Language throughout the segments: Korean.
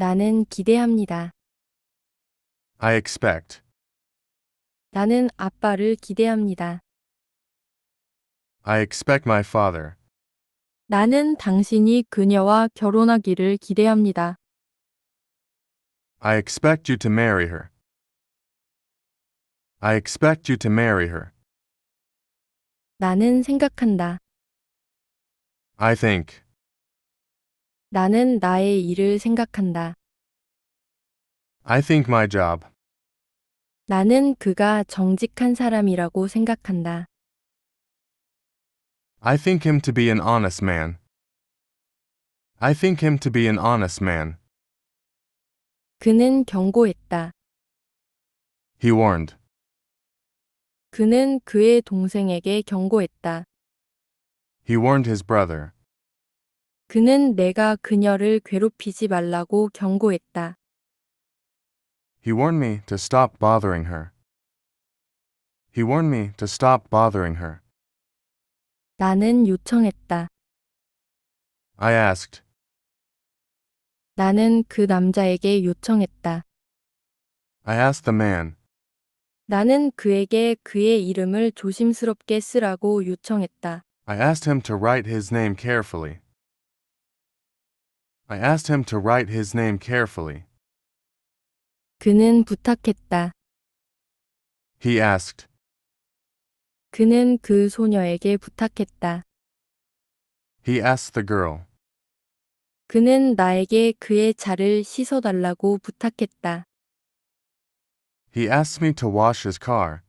나는 기대합니다. I expect. 나는 아빠를 기대합니다. I expect my father. 나는 당신이 그녀와 결혼하기를 기대합니다. I expect you to marry her. I expect you to marry her. 나는 생각한다. I think. 나는 나의 일을 생각한다. I think my job. 나는 그가 정직한 사람이라고 생각한다. I think him to be an honest man. I think him to be an honest man. 그는 경고했다. He warned. 그는 그의 동생에게 경고했다. He warned his brother. 그는 내가 그녀를 괴롭히지 말라고 경고했다. He warned me to stop bothering her. He warned me to stop bothering her. 나는 요청했다. I asked. 나는 그 남자에게 요청했다. I asked the man. 나는 그에게 그의 이름을 조심스럽게 쓰라고 요청했다. I asked him to write his name carefully. I asked him to write his name carefully. 그는 부탁했다. He asked. 그는 그 소녀에게 부탁했다. He asked the girl. 그는 나에게 그의 차를 씻어달라고 부탁했다. He asked me to wash his car.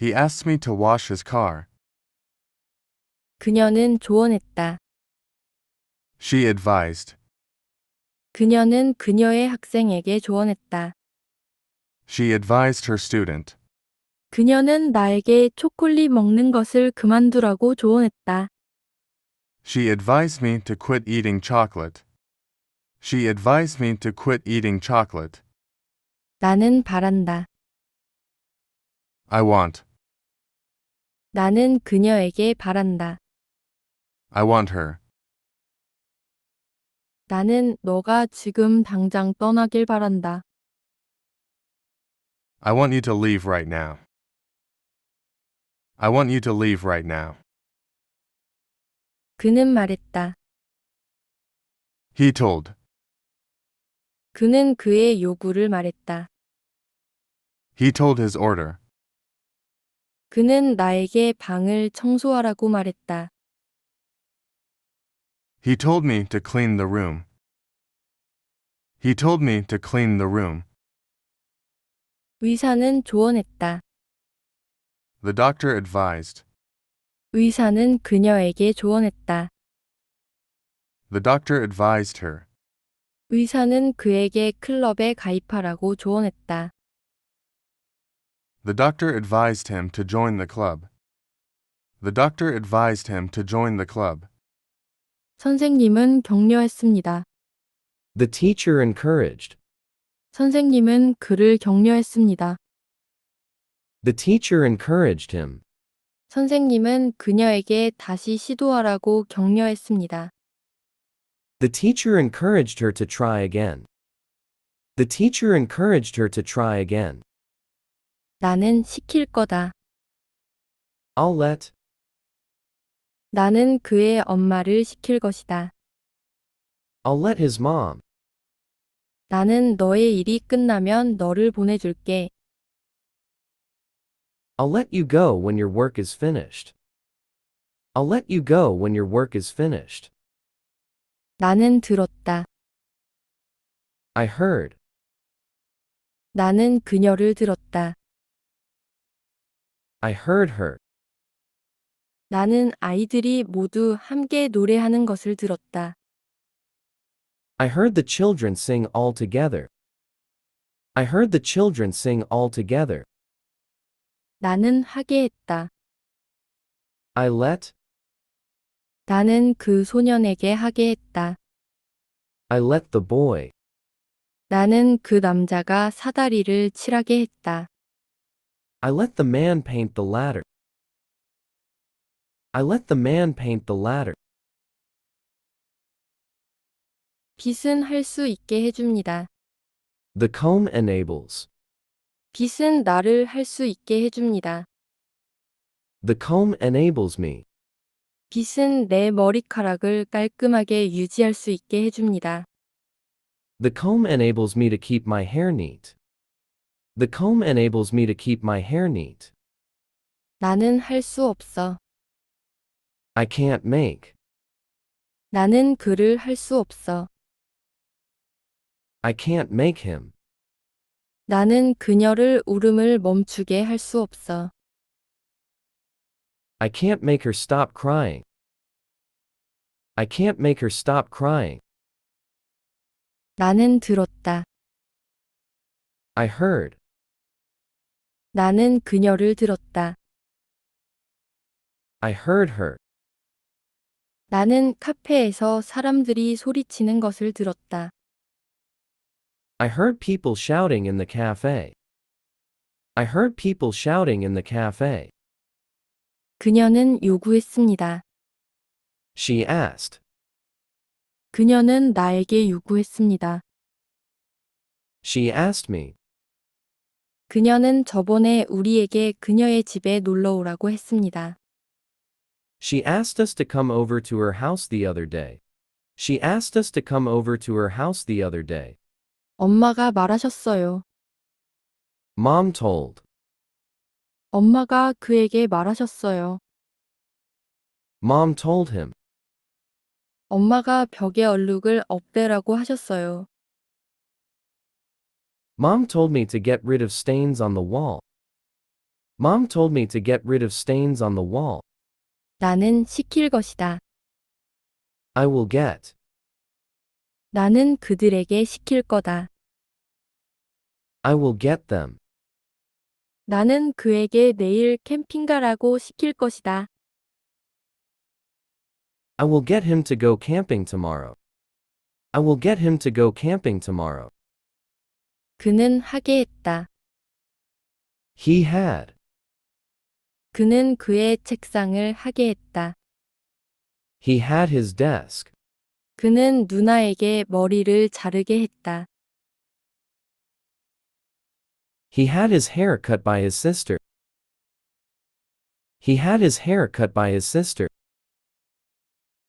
He asked me to wash his car. 그녀는 조언했다. She advised. 그녀는 그녀의 학생에게 조언했다. She advised her student. 그녀는 나에게 초콜릿 먹는 것을 그만두라고 조언했다. She advised me to quit eating chocolate. She advised me to quit eating chocolate. 나는 바란다. I want. 나는 그녀에게 바란다. I want her. 나는 너가 지금 당장 떠나길 바란다. I want you to leave right now. I want you to leave right now. 그는 말했다. He told. 그는 그의 요구를 말했다. He told his order. 그는 나에게 방을 청소하라고 말했다. He told me to clean the room. He told me to clean the room. 의사는 조언했다. The doctor advised. 의사는 그녀에게 조언했다. The doctor advised her. 의사는 그에게 클럽에 가입하라고 조언했다. The doctor advised him to join the club. The doctor advised him to join the club. 선생님은 격려했습니다. The teacher encouraged. 선생님은 그를 격려했습니다. The teacher encouraged him. 선생님은 그녀에게 다시 시도하라고 격려했습니다. The teacher encouraged her to try again. The teacher encouraged her to try again. 나는 시킬 거다. I'll let. 나는 그의 엄마를 시킬 것이다. I'll let his mom. 나는 너의 일이 끝나면 너를 보내줄게. I'll let you go when your work is finished. I'll let you go when your work is finished. 나는 들었다. I heard. 나는 그녀를 들었다. I heard her. 나는 아이들이 모두 함께 노래하는 것을 들었다. I heard the children sing all together. I heard the children sing all together. 나는 하게 했다. I let. 나는 그 소년에게 하게 했다. I let the boy. 나는 그 남자가 사다리를 칠하게 했다. I let the man paint the ladder. I let the man paint the ladder. 빛은 할 수 있게 해줍니다. The comb enables. 빛은 나를 할 수 있게 해줍니다. The comb enables me. 빛은 내 머리카락을 깔끔하게 유지할 수 있게 해줍니다. The comb enables me to keep my hair neat. The comb enables me to keep my hair neat. 나는 할 수 없어. I can't make. 나는 그를 할 수 없어. I can't make him. 나는 그녀를 울음을 멈추게 할 수 없어. I can't make her stop crying. I can't make her stop crying. 나는 들었다. I heard. 나는 그녀를 들었다. I heard her. 나는 카페에서 사람들이 소리치는 것을 들었다. I heard people shouting in the cafe. I heard people shouting in the cafe. 그녀는 요구했습니다. She asked. 그녀는 나에게 요구했습니다. She asked me. 그녀는 저번에 우리에게 그녀의 집에 놀러 오라고 했습니다. She asked us to come over to her house the other day. She asked us to come over to her house the other day. 엄마가 말하셨어요. Mom told. 엄마가 그에게 말하셨어요. Mom told him. 엄마가 벽에 얼룩을 없애라고 하셨어요. Mom told me to get rid of stains on the wall. Mom told me to get rid of stains on the wall. 나는 시킬 것이다. I will get. 나는 그들에게 시킬 거다. I will get them. 나는 그에게 내일 캠핑 가라고 시킬 것이다. I will get him to go camping tomorrow. I will get him to go camping tomorrow. 그는 하게 했다. He had. 그는 그의 책상을 하게 했다. He had his desk. 그는 누나에게 머리를 자르게 했다. He had his hair cut by his sister. He had his hair cut by his sister.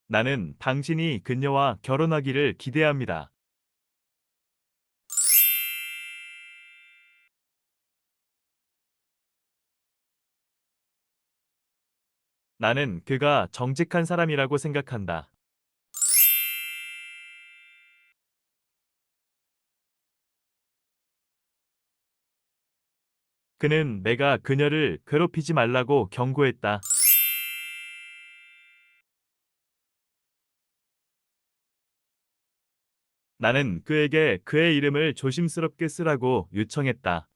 나는 당신이 그녀와 결혼하기를 기대합니다. 나는 그가 정직한 사람이라고 생각한다. 그는 내가 그녀를 괴롭히지 말라고 경고했다. 나는 그에게 그의 이름을 조심스럽게 쓰라고 요청했다.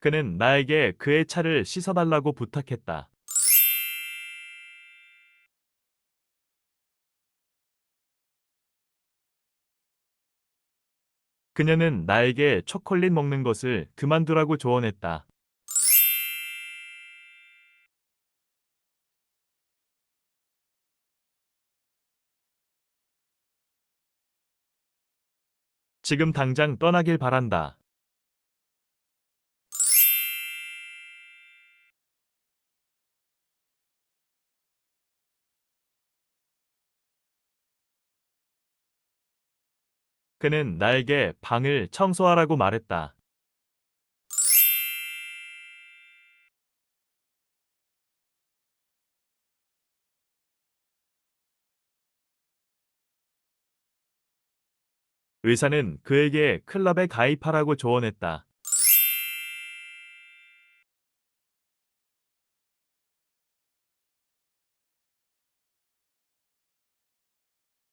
그는 나에게 그의 차를 씻어달라고 부탁했다. 그녀는 나에게 초콜릿 먹는 것을 그만두라고 조언했다. 지금 당장 떠나길 바란다. 그는 나에게 방을 청소하라고 말했다. 의사는 그에게 클럽에 가입하라고 조언했다.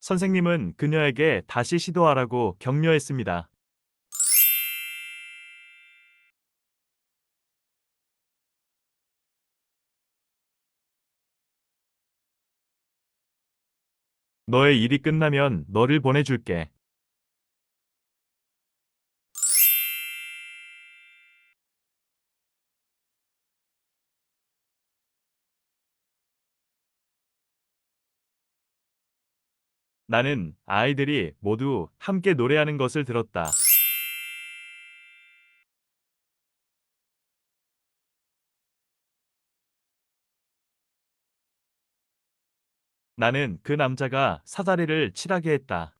선생님은 그녀에게 다시 시도하라고 격려했습니다. 너의 일이 끝나면 너를 보내줄게. 나는 아이들이 모두 함께 노래하는 것을 들었다. 나는 그 남자가 사다리를 칠하게 했다.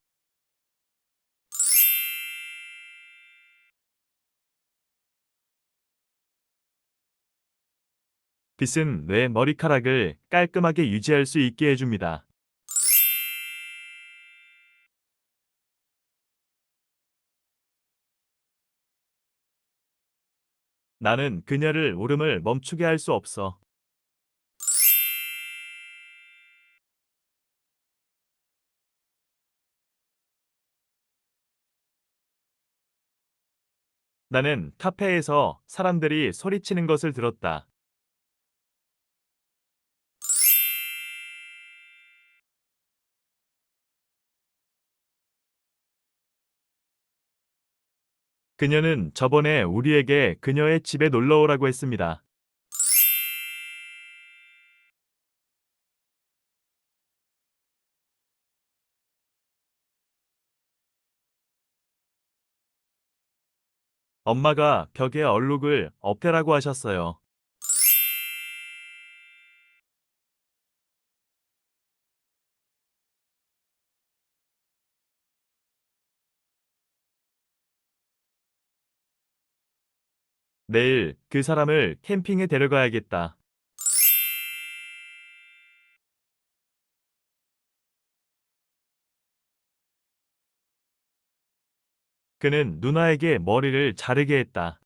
빗은 내 머리카락을 깔끔하게 유지할 수 있게 해줍니다. 나는 그녀를 울음을 멈추게 할 수 없어. 나는 카페에서 사람들이 소리치는 것을 들었다. 그녀는 저번에 우리에게 그녀의 집에 놀러 오라고 했습니다. 엄마가 벽에 얼룩을 없애라고 하셨어요. 내일 그 사람을 캠핑에 데려가야겠다. 그는 누나에게 머리를 자르게 했다.